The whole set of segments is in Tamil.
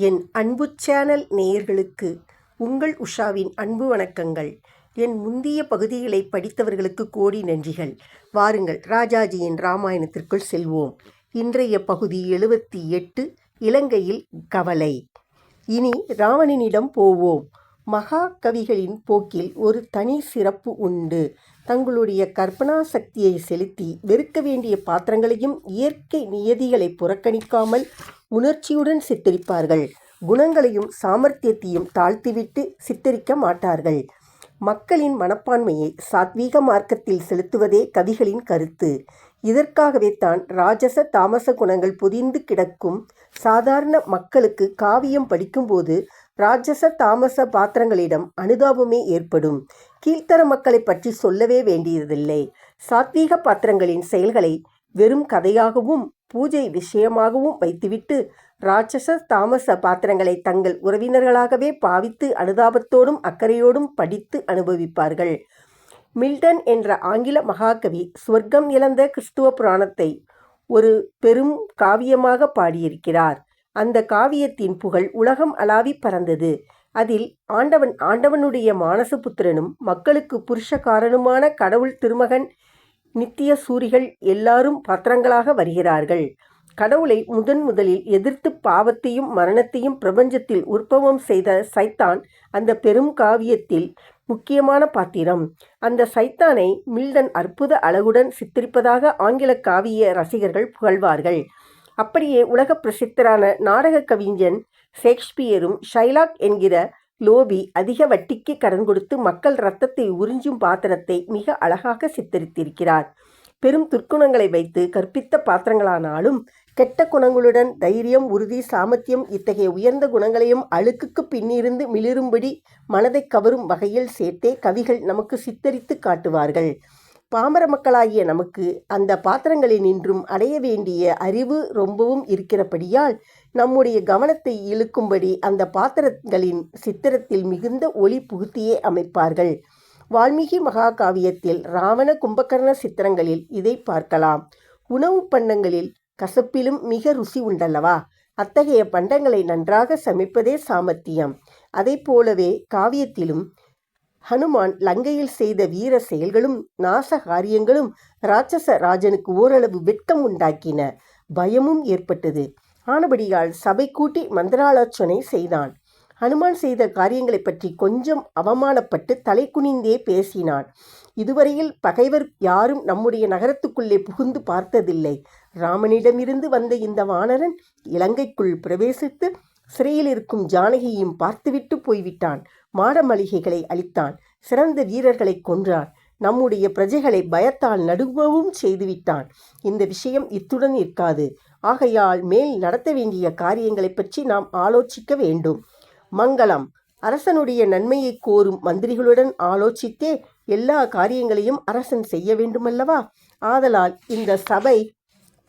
என் அன்பு சேனல் நேயர்களுக்கு உங்கள் உஷாவின் அன்பு வணக்கங்கள். என் முந்திய பகுதிகளை படித்தவர்களுக்கு கோடி நன்றிகள். வாருங்கள் ராஜாஜியின் ராமாயணத்திற்குள் செல்வோம். இன்றைய பகுதி எழுபத்தி எட்டு இலங்கையில் கவலை. இனி ராவணனிடம் போவோம். மகா கவிகளின் போக்கில் ஒரு தனி சிறப்பு உண்டு. தங்களுடைய கற்பனா சக்தியை செலுத்தி வெறுக்க வேண்டிய பாத்திரங்களையும் இயற்கை நியதிகளை புறக்கணிக்காமல் உணர்ச்சியுடன் சித்தரிப்பார்கள். குணங்களையும் சாமர்த்தியத்தையும் தாழ்த்திவிட்டு சித்தரிக்க மாட்டார்கள். மக்களின் மனப்பான்மையை சாத்வீக மார்க்கத்தில் செலுத்துவதே கவிகளின் கருத்து. இதற்காகவே தான் ராஜச தாமச குணங்கள் பொதிந்து கிடக்கும் சாதாரண மக்களுக்கு காவியம் படிக்கும்போது ராட்சச தாமச பாத்திரங்களிடம் அனுதாபமே ஏற்படும். கீழ்த்தர மக்களை பற்றி சொல்லவே வேண்டியதில்லை. சாத்வீக பாத்திரங்களின் செயல்களை வெறும் கதையாகவும் பூஜை விஷயமாகவும் வைத்துவிட்டு ராட்சச தாமச பாத்திரங்களை தங்கள் உறவினர்களாகவே பாவித்து அனுதாபத்தோடும் அக்கறையோடும் படித்து அனுபவிப்பார்கள். மில்டன் என்ற ஆங்கில மகாகவி சுவர்க்கம் இழந்த கிறிஸ்துவ புராணத்தை ஒரு பெரும் காவியமாக பாடியிருக்கிறார். அந்த காவியத்தின் புகழ் உலகம் அளாவி பறந்தது. அதில் ஆண்டவன் ஆண்டவனுடைய மானசபுத்திரனும் மக்களுக்கு புருஷகாரனுமான கடவுள் திருமகன் நித்திய சூரிகள் எல்லாரும் பாத்திரங்களாக வருகிறார்கள். கடவுளை முதன் முதலில் எதிர்த்து பாவத்தையும் மரணத்தையும் பிரபஞ்சத்தில் உற்பவம் செய்த சைத்தான் அந்த பெரும் காவியத்தில் முக்கியமான பாத்திரம். அந்த சைத்தானை மில்டன் அற்புத அழகுடன் சித்தரிப்பதாக ஆங்கில காவிய ரசிகர்கள் புகழ்வார்கள். அப்படியே உலக பிரசித்தரான நாடக கவிஞன் ஷேக்ஸ்பியரும் ஷைலாக் என்கிற லோபி அதிக வட்டிக்கு கடன் கொடுத்து மக்கள் ரத்தத்தை உறிஞ்சும் பாத்திரத்தை மிக அழகாக சித்தரித்திருக்கிறார். பெரும் துர்க்குணங்களை வைத்து கற்பித்த பாத்திரங்களானாலும் கெட்ட குணங்களுடன் தைரியம் உறுதி சாமர்த்தியம் இத்தகைய உயர்ந்த குணங்களையும் அழுக்குக்கு பின்னிருந்து மிளிரும்படி மனதை கவரும் வகையில் சேர்த்தே கவிகள் நமக்கு சித்தரித்து காட்டுவார்கள். பாமர மக்களாகிய நமக்கு அந்த பாத்திரங்களில் நின்றும் அடைய வேண்டிய அறிவு ரொம்பவும் இருக்கிறபடியால் நம்முடைய கவனத்தை இழுக்கும்படி அந்த பாத்திரங்களின் சித்திரத்தில் மிகுந்த ஒளி புகுத்தியே அமைப்பார்கள். வால்மீகி மகாகாவியத்தில் ராவண கும்பகர்ண சித்திரங்களில் இதை பார்க்கலாம். உணவு பண்டங்களில் கசப்பிலும் மிக ருசி உண்டல்லவா? அத்தகைய பண்டங்களை நன்றாக சமைப்பதே சாமர்த்தியம். அதை போலவே காவியத்திலும் ஹனுமான் லங்கையில் செய்த வீர செயல்களும் நாச காரியங்களும் ராட்சச ராஜனுக்கு ஓரளவு வெட்கம் உண்டாக்கின. பயமும் ஏற்பட்டது. ஆனபடியால் சபை கூட்டி மந்திராலோச்சனை செய்தான். ஹனுமான் செய்த காரியங்களை பற்றி கொஞ்சம் அவமானப்பட்டு தலை குனிந்தே பேசினான். இதுவரையில் பகைவர் யாரும் நம்முடைய நகரத்துக்குள்ளே புகுந்து பார்த்ததில்லை. ராமனிடமிருந்து வந்த இந்த வானரன் இலங்கைக்குள் பிரவேசித்து சிறையில் இருக்கும் ஜானகியையும் பார்த்துவிட்டு போய்விட்டான். மாட மளிகைகளை அளித்தான். சிறந்த வீரர்களை கொன்றான். நம்முடைய பிரஜைகளை பயத்தால் நடுங்கவும் செய்துவிட்டான். இந்த விஷயம் இத்துடன் இருக்காது ஆகையால் மேல் நடத்த வேண்டிய காரியங்களை பற்றி நாம் ஆலோசிக்க வேண்டும். மங்களம். அரசனுடைய நன்மையை கோரும் மந்திரிகளுடன் ஆலோசித்தே எல்லா காரியங்களையும் அரசன் செய்ய வேண்டுமல்லவா? ஆதலால் இந்த சபை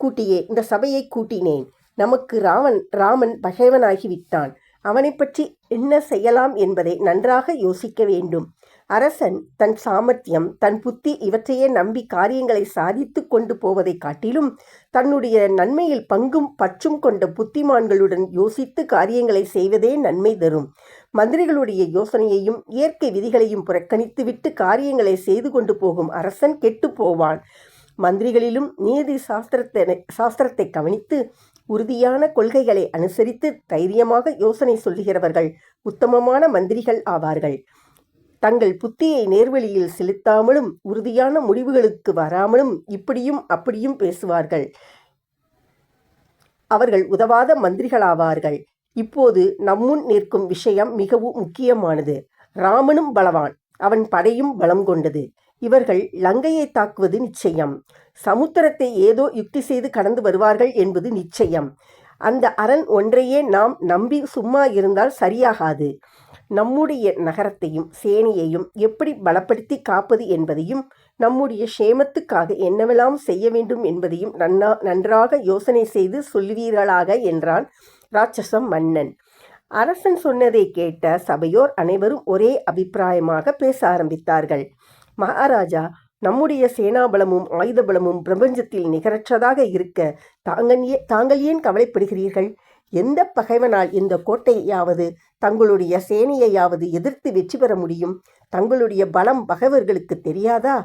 கூட்டியே இந்த சபையை கூட்டினேன். நமக்கு ராவன் ராமன் பகைவனாகிவிட்டான் அவனை பற்றி என்ன செய்யலாம் என்பதை நன்றாக யோசிக்க வேண்டும். அரசன் தன் சாமர்த்தியம் தன் புத்தி இவற்றையே நம்பி காரியங்களை சாதித்து கொண்டு போவதை காட்டிலும் தன்னுடைய நன்மையில் பங்கும் பற்றும் கொண்ட புத்திமான்களுடன் யோசித்து காரியங்களை செய்வதே நன்மை தரும். மந்திரிகளுடைய யோசனையையும் இயற்கை விதிகளையும் புறக்கணித்துவிட்டு காரியங்களை செய்து கொண்டு போகும் அரசன் கெட்டு போவான். மந்திரிகளிலும் நீதி சாஸ்திரத்தை சாஸ்திரத்தை கவனித்து உறுதியான கொள்கைகளை அனுசரித்து தைரியமாக யோசனை சொல்லுகிறவர்கள் உத்தமமான மந்திரிகள் ஆவார்கள். தங்கள் புத்தியை நேர்வழியில் செலுத்தாமலும் உறுதியான முடிவுகளுக்கு வராமலும் இப்படியும் அப்படியும் பேசுவார்கள். அவர்கள் உதவாத மந்திரிகளாவார்கள். இப்போது நம்முன் நிற்கும் விஷயம் மிகவும் முக்கியமானது. ராமனும் பலவான். அவன் படையும் பலம் கொண்டது. இவர்கள் லங்கையை தாக்குவது நிச்சயம். சமுத்திரத்தை ஏதோ யுக்தி செய்து கடந்து வருவார்கள் என்பது நிச்சயம். அந்த அரண் ஒன்றையே நாம் நம்பி சும்மா இருந்தால் சரியாகாது. நம்முடைய நகரத்தையும் சேனையையும் எப்படி பலப்படுத்தி காப்பது என்பதையும் நம்முடைய க்ஷேமத்துக்காக என்னவெல்லாம் செய்ய வேண்டும் என்பதையும் நன்னா நன்றாக யோசனை செய்து சொல்வீர்களாக என்றான் ராட்சசம் மன்னன். அரசன் சொன்னதை கேட்ட சபையோர் அனைவரும் ஒரே அபிப்பிராயமாக பேச ஆரம்பித்தார்கள். மகாராஜா நம்முடைய சேனாபலமும் ஆயுத பலமும் பிரபஞ்சத்தில் நிகரற்றதாக இருக்க தாங்கள் ஏ தாங்கள் ஏன் கவலைப்படுகிறீர்கள்? எந்த பகைவனால் இந்த கோட்டையாவது தங்களுடைய சேனையையாவது எதிர்த்து வெற்றி பெற முடியும்? தங்களுடைய பலம் பகைவர்களுக்கு தெரியாதா?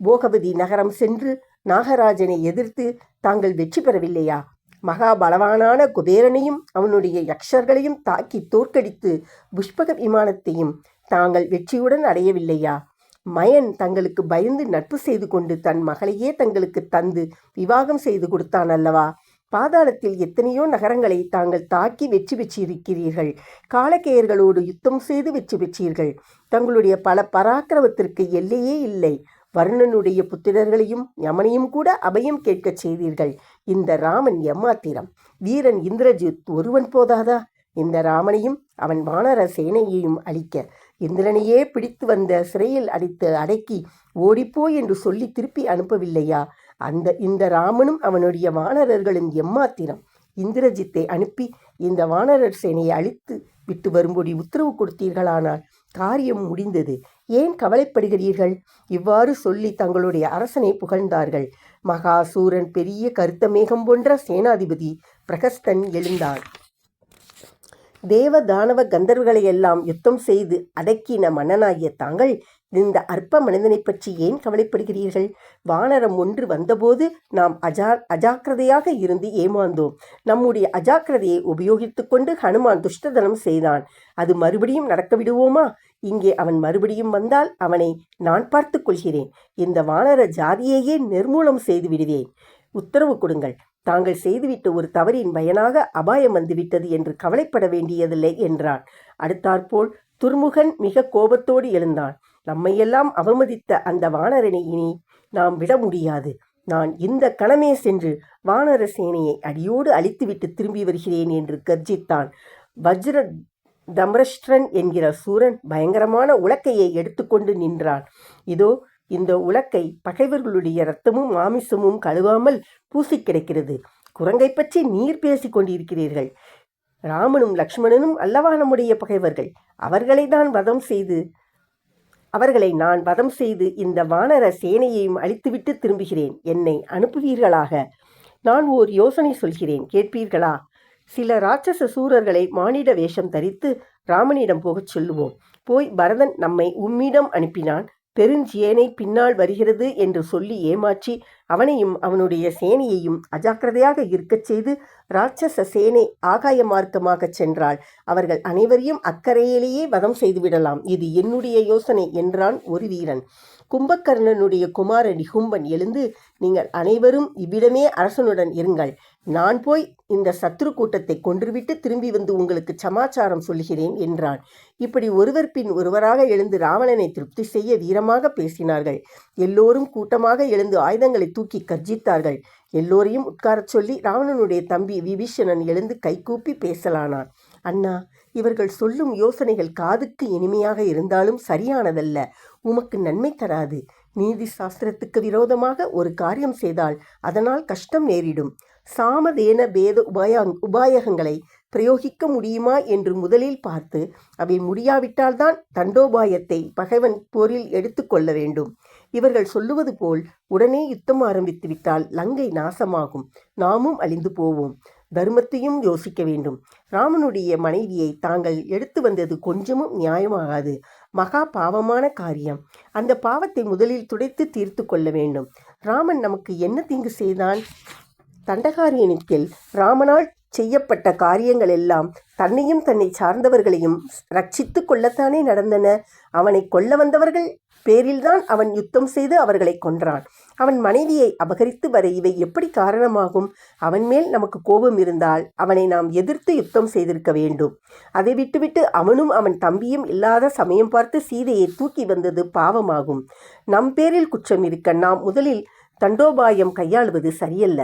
போகவதி நகரம் சென்று நாகராஜனை எதிர்த்து தாங்கள் வெற்றி பெறவில்லையா? மகாபலவானான குபேரனையும் அவனுடைய யக்ஷர்களையும் தாக்கி தோற்கடித்து புஷ்பக விமானத்தையும் தாங்கள் வெற்றியுடன் அடையவில்லையா? மயன் தங்களுக்கு பயந்து நட்பு செய்து கொண்டு தன் மகளையே தங்களுக்கு தந்து விவாகம் செய்து கொடுத்தான் அல்லவா? பாதாளத்தில் எத்தனையோ நகரங்களை தாங்கள் தாக்கி வெற்றி பெற்றிருக்கிறீர்கள். காலக்கேயர்களோடு யுத்தம் செய்து வெற்றி பெற்றீர்கள். தங்களுடைய பல பராக்கிரமத்திற்கு எல்லையே இல்லை. வருணனுடைய புத்திரர்களையும் யமனையும் கூட அபயம் கேட்கச் செய்தீர்கள். இந்த ராமன் எம்மாத்திரம். வீரன் இந்திரஜித் ஒருவன் போதாதா? இந்த ராமனையும் அவன் வானர சேனையையும் அழிக்க இந்திரனையே பிடித்து வந்த சிறையில் அடித்து அடக்கி ஓடிப்போ என்று சொல்லி திருப்பி அனுப்பவில்லையா? அந்த இந்த ராமனும் அவனுடைய வானரர்களும் எம்மாத்திரம். இந்திரஜித்தை அனுப்பி இந்த வானரர் சேனையை அழித்து விட்டு வரும்படி உத்தரவு கொடுத்தீர்களானால் காரியம் முடிந்தது. ஏன் கவலைப்படுகிறீர்கள்? இவ்வாறு சொல்லி தங்களுடைய அரசனை புகழ்ந்தார்கள். மகாசூரன் பெரிய கருத்த மேகம் போன்ற சேனாதிபதி பிரகஸ்தன் எழுந்தான் தேவ தானவ கந்தர்வர்களையெல்லாம் யுத்தம் செய்து அடக்கின மன்னனாகிய தாங்கள் இந்த அற்ப மனிதனைப் பற்றி ஏன் கவலைப்படுகிறீர்கள்? வானரம் ஒன்று வந்தபோது நாம் அஜா அஜாக்கிரதையாக இருந்து ஏமாந்தோம். நம்முடைய அஜாக்கிரதையை உபயோகித்து கொண்டு ஹனுமான் துஷ்டதனம் செய்தான். அது மறுபடியும் நடக்க விடுவோமா? இங்கே அவன் மறுபடியும் வந்தால் அவனை நான் பார்த்து கொள்கிறேன். இந்த வானர ஜாதியையே நிர்மூலம் செய்து விடுவேன். உத்தரவு கொடுங்கள். தாங்கள் செய்துவிட்ட ஒரு தவறின் பயனாக அபாயம் வந்துவிட்டது என்று கவலைப்பட வேண்டியதில்லை என்றான் அடுத்தாற்போல் துர்முகன் மிக கோபத்தோடு எழுந்தான் நம்மையெல்லாம் அவமதித்த அந்த வானரனை இனி நாம் விட முடியாது. நான் இந்த கணமே சென்று வானர சேனையை அடியோடு அழித்துவிட்டு திரும்பி வருகிறேன் என்று கர்ஜித்தான். வஜ்ர தம்ரஷ்டிரன் என்கிற சூரன் பயங்கரமான உலக்கையை எடுத்துக்கொண்டு நின்றான். இதோ இந்த உலக்கை பகைவர்களுடைய இரத்தமும் மாமிசமும் கழுவாமல் பூசி கிடக்கிறது. குரங்கை பற்றி நீர் பேசிக் கொண்டிருக்கிறீர்கள். ராமனும் லக்ஷ்மணனும் அல்லவா நம்முடைய பகைவர்கள்? அவர்களை தான் வதம் செய்து அவர்களை நான் வதம் செய்து இந்த வானர சேனையையும் அழித்துவிட்டு திரும்புகிறேன். என்னை அனுப்புவீர்களாக? நான் ஓர் யோசனை சொல்கிறேன். கேட்பீர்களா? சில ராட்சச சூரர்களை மானிட வேஷம் தரித்து ராமனிடம் போகச் சொல்லுவோம். போய் பரதன் நம்மை உம்மிடம் அனுப்பினான். பெருஞ்சியேனை பின்னால் வருகிறது என்று சொல்லி ஏமாற்றி அவனையும் அவனுடைய சேனையையும் அஜாக்கிரதையாக இருக்கச் செய்து ராட்சச சேனை ஆகாய மார்க்கமாகச் சென்றால் அவர்கள் அனைவரையும் அக்கறையிலேயே வதம் செய்துவிடலாம். இது என்னுடைய யோசனை என்றான் ஒரு வீரன். கும்பகர்ணனுடைய குமாரன் நிகும்பன் எழுந்து நீங்கள் அனைவரும் இவ்விடமே அரசனுடன் இருங்கள். நான் போய் இந்த சத்ரு கூட்டத்தை கொன்றுவிட்டு திரும்பி வந்து உங்களுக்கு சமாச்சாரம் சொல்கிறேன் என்றான். இப்படி ஒருவர் பின் ஒருவராக எழுந்து ராவணனை திருப்தி செய்ய வீரமாக பேசினார்கள். எல்லோரும் கூட்டமாக எழுந்து ஆயுதங்களை தூக்கி கர்ஜித்தார்கள். எல்லோரையும் உட்காரச் சொல்லி ராவணனுடைய தம்பி விபீஷணன் எழுந்து கைகூப்பி பேசலானான். அண்ணா இவர்கள் சொல்லும் யோசனைகள் காதுக்கு இனிமையாக இருந்தாலும் சரியானதல்ல. உமக்கு நன்மை தராது. நீதி சாஸ்திரத்துக்கு விரோதமாக ஒரு காரியம் செய்தால் அதனால் கஷ்டம் நேரிடும். சாமதேன பேத உபாய உபாயகங்களை பிரயோகிக்க முடியுமா? என்று முதலில் பார்த்து அவை முடியாவிட்டால்தான் தண்டோபாயத்தை பகைவன் போரில் எடுத்துக்கொள்ள வேண்டும். இவர்கள் சொல்லுவது போல் உடனே யுத்தம் ஆரம்பித்து விட்டால் லங்கை நாசமாகும். நாமும் அழிந்து போவோம். தர்மத்தையும் யோசிக்க வேண்டும். ராமனுடைய மனைவியை தாங்கள் எடுத்து வந்தது கொஞ்சமும் நியாயமாகாது. மகா பாவமான காரியம். அந்த பாவத்தை முதலில் துடைத்து தீர்த்து கொள்ள வேண்டும். ராமன் நமக்கு என்ன தீங்கு செய்தான்? தண்டகாரியனத்தில் ராமனால் செய்யப்பட்ட காரியங்கள் எல்லாம் தன்னையும் தன்னை சார்ந்தவர்களையும் ரட்சித்து கொள்ளத்தானே நடந்தன. அவனை கொல்ல வந்தவர்கள் பேரில்தான் அவன் யுத்தம் செய்து அவர்களை கொன்றான். அவன் மனைவியை அபகரித்து வர இவை எப்படி காரணமாகும்? அவன் மேல் நமக்கு கோபம் இருந்தால் அவனை நாம் எதிர்த்து யுத்தம் செய்திருக்க வேண்டும். அதை விட்டுவிட்டு அவனும் அவன் தம்பியும் இல்லாத சமயம் பார்த்து சீதையை தூக்கி வந்தது பாவமாகும். நம் பேரில் குற்றம் இருக்க நாம் முதலில் தண்டோபாயம் கையாளுவது சரியல்ல.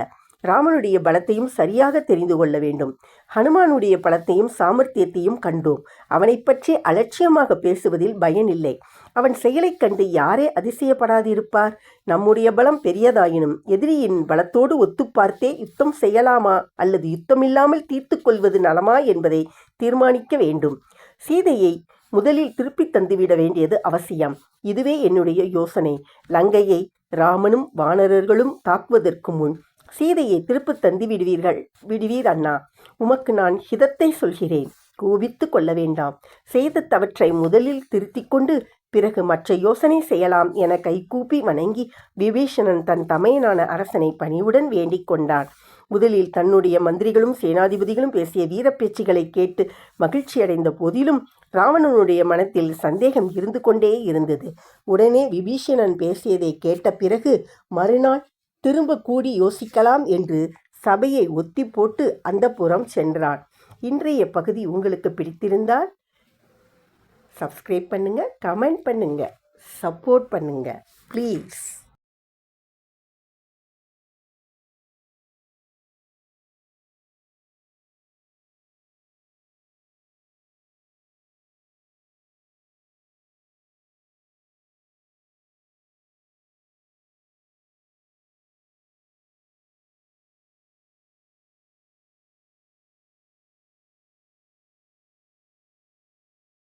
ராமனுடைய பலத்தையும் சரியாக தெரிந்து கொள்ள வேண்டும். ஹனுமானுடைய பலத்தையும் சாமர்த்தியத்தையும் கண்டோம். அவனை பற்றி அலட்சியமாக பேசுவதில் பயனில்லை. அவன் செயலைக் கண்டு யாரே அதிசயப்படாதிருப்பார்? நம்முடைய பலம் பெரியதாயினும் எதிரியின் பலத்தோடு ஒத்துப்பார்த்தே யுத்தம் செய்யலாமா? அல்லது யுத்தமில்லாமல் தீர்த்து கொள்வது நலமா என்பதை தீர்மானிக்க வேண்டும். சீதையை முதலில் திருப்பித் தந்துவிட வேண்டியது அவசியம். இதுவே என்னுடைய யோசனை. லங்கையை ராமனும் வானரர்களும் தாக்குவதற்கு முன் சீதையை திருப்புத் தந்து விடுவீர்கள். விடுவீர் அண்ணா. உமக்கு நான் ஹிதத்தை சொல்கிறேன். கோபித்து கொள்ள வேண்டாம். செய்த தவற்றை முதலில் திருத்திக் கொண்டு பிறகு மற்ற யோசனை செய்யலாம் என கைகூப்பி வணங்கி விபீஷணன் தன் தமையனான அரசனை பணிவுடன் வேண்டிக் கொண்டான். முதலில் தன்னுடைய மந்திரிகளும் சேனாதிபதிகளும் பேசிய வீரப் பேச்சுகளை கேட்டு மகிழ்ச்சியடைந்த போதிலும் ராவணனுடைய மனத்தில் சந்தேகம் இருந்து கொண்டே இருந்தது. உடனே விபீஷணன் பேசியதை கேட்ட பிறகு மறுநாள் திரும்ப கூடி யோசிக்கலாம் என்று சபையை ஒத்தி போட்டு அந்த புறம் சென்றான் இன்றைய பகுதி உங்களுக்கு பிடித்திருந்தால் சப்ஸ்கிரைப் பண்ணுங்கள் கமெண்ட் பண்ணுங்கள் சப்போர்ட் பண்ணுங்கள் ப்ளீஸ்